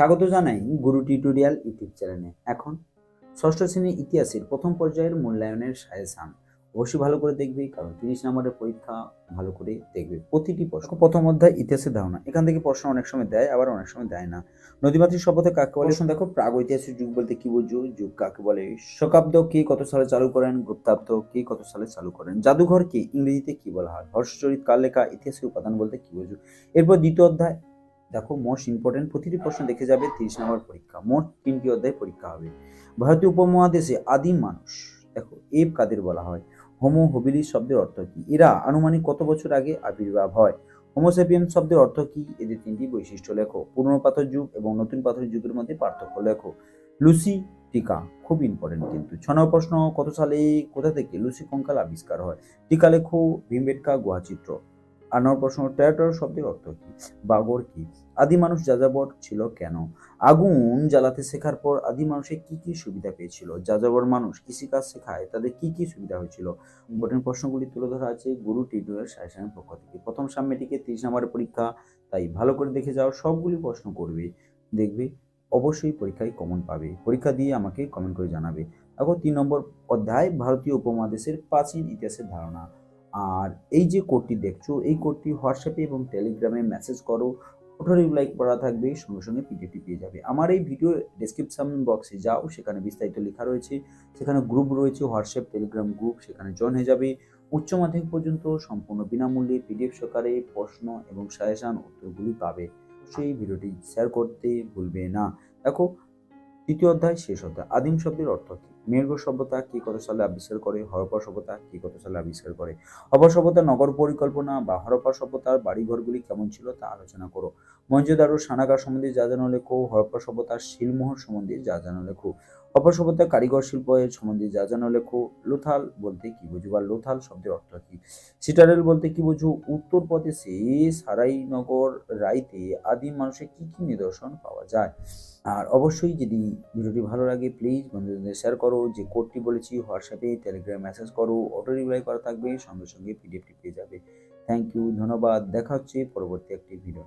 স্বাগত জানাই গুরু tutorial YouTube চ্যানেলে। এখন ষষ্ঠ শ্রেণির ইতিহাসের প্রথম পর্যায়ের মূল্যায়নের সাজেশান। অবশ্যই ভালো করে দেখবে কারণ তিরিশ নম্বরের পরীক্ষা ভালো করে দেখবে। প্রতিটি প্রশ্ন প্রথম অধ্যায় ইতিহাসের ধারণা। এখান থেকে প্রশ্ন অনেক সময় দেয় আবার অনেক সময় দেয় না। নদীমাতৃক সভ্যতা কাকে বলে? প্রশ্ন দেখো প্রাগ ঐতিহাসিক যুগ বলতে কি বুঝো? যুগ কাকে বলে? শকাব্দ কে কত সালে চালু করেন? গুপ্তাব্দ কে কত সালে চালু করেন? জাদুঘর কে? ইংরেজিতে কি বলা হয়? হর্ষচরিত কার লেখা? ইতিহাসের উপাদান বলতে কি বুঝো? এরপর দ্বিতীয় অধ্যায় দেখো মোস্ট ইম্পর্টেন্ট প্রতিটি প্রশ্ন দেখে যাবে, তিরিশ নম্বর পরীক্ষা। মোট তিনটি অধ্যায় পরীক্ষা হবে। ভারতীয় উপমহাদেশে আদিম মানুষ, দেখো, এব কাদের বলা হয়? হোমো হবিলিস শব্দের অর্থ কি? এরা আনুমানিক কত বছর আগে আবির্ভাব হয়? হোমোসেপিয়ান শব্দের অর্থ কি? এদের তিনটি বৈশিষ্ট্য লেখো। পুরনো পাথর যুগ এবং নতুন পাথর যুগের মধ্যে পার্থক্য লেখো। লুসি টিকা, খুব ইম্পর্টেন্ট কিন্তু। ছ নম্বর প্রশ্ন, কত সালে, কোথা থেকে লুসি কঙ্কাল আবিষ্কার হয়? টিকা লেখো, ভীমবেটকা গুহাচিত্র আট নম্বর প্রশ্ন টেরাটর শব্দের অর্থ কি? বাগর কি? আদি মানুষ যাযাবর ছিল কেন? আগুন জ্বালাতে শেখার পর আদি মানুষের কি কি সুবিধা পেয়েছিল? যাযাবর মানুষ কৃষিকাজ শেখায়, তাদের কি কি সুবিধা হয়েছিল? ইম্পর্টেন্ট প্রশ্নগুলি তুলে ধরা আছে গুরু টিউটোরিয়াল সাজেশনের পক্ষ থেকে। প্রথম সামনেটিকে তিরিশ নম্বরের পরীক্ষা, তাই ভালো করে দেখে যাও, সবগুলি প্রশ্ন করবে, দেখবে, অবশ্যই পরীক্ষায় কমন পাবে। পরীক্ষা দিয়ে আমাকে কমেন্ট করে জানাবে। এখন তিন নম্বর অধ্যায়, ভারতীয় উপমহাদেশের প্রাচীন ইতিহাসের ধারণা। আর এই যে কোডটি দেখছ, এই কোডটি হোয়াটসঅ্যাপে এবং টেলিগ্রামে মেসেজ করো ওটা রিপ্লাই করা থাকবে, সঙ্গে সঙ্গে পিডিএফটি পেয়ে যাবে। আমার এই ভিডিও ডেসক্রিপশন বক্সে যাও, সেখানে বিস্তারিত লেখা রয়েছে। সেখানে গ্রুপ রয়েছে হোয়াটসঅ্যাপ টেলিগ্রাম গ্রুপ সেখানে জয়েন হয়ে যাবে। উচ্চ মাধ্যমিক পর্যন্ত সম্পূর্ণ বিনামূল্যে পিডিএফ সহকারে প্রশ্ন এবং সাজেশন উত্তরগুলি পাবে। সেই ভিডিওটি শেয়ার করতে ভুলবে না। দেখো তৃতীয় অধ্যায়, শেষ অধ্যায়। আদিম শব্দের অর্থ কি? মেঘ সভ্যতা কি কত সালে আবিষ্কার করে? হরপ্পা সভ্যতা কি কত সালে আবিষ্কার করে? হরপ্পা সভ্যতা নগর পরিকল্পনা বা হরপ্পা সভ্যতার বাড়িঘরগুলি কেমন ছিল তা আলোচনা করো। মঞ্জুদারু, সানাগার সম্বন্ধে যা জানো লেখো। হরপ্পা সভ্যতার শিলমোহর সম্বন্ধে যা জানো লেখো। হরপ্পা সভ্যতার কারিগর শিল্পের সম্বন্ধে যা জানো লেখো, লোথাল বলতে কি বুঝো বা লোথাল শব্দের অর্থ কি? সিটারেল বলতে কি বুঝো? উত্তরপ্রদেশে সারাইনগর রাইতে আদিম মানুষের কি কি নিদর্শন পাওয়া যায়? আর অবশ্যই যদি ভিডিওটি ভালো লাগে প্লিজ বন্ধুদের শেয়ার করো, যে কোডটি বলেছি হোয়াটসঅ্যাপে টেলিগ্রাম মেসেজ করো অটো রিপ্লাই করা থাকবে, সঙ্গে সঙ্গে পিডিএফটি পেয়ে যাবে। থ্যাংক ইউ ধন্যবাদ, দেখা হচ্ছে পরবর্তী একটি ভিডিও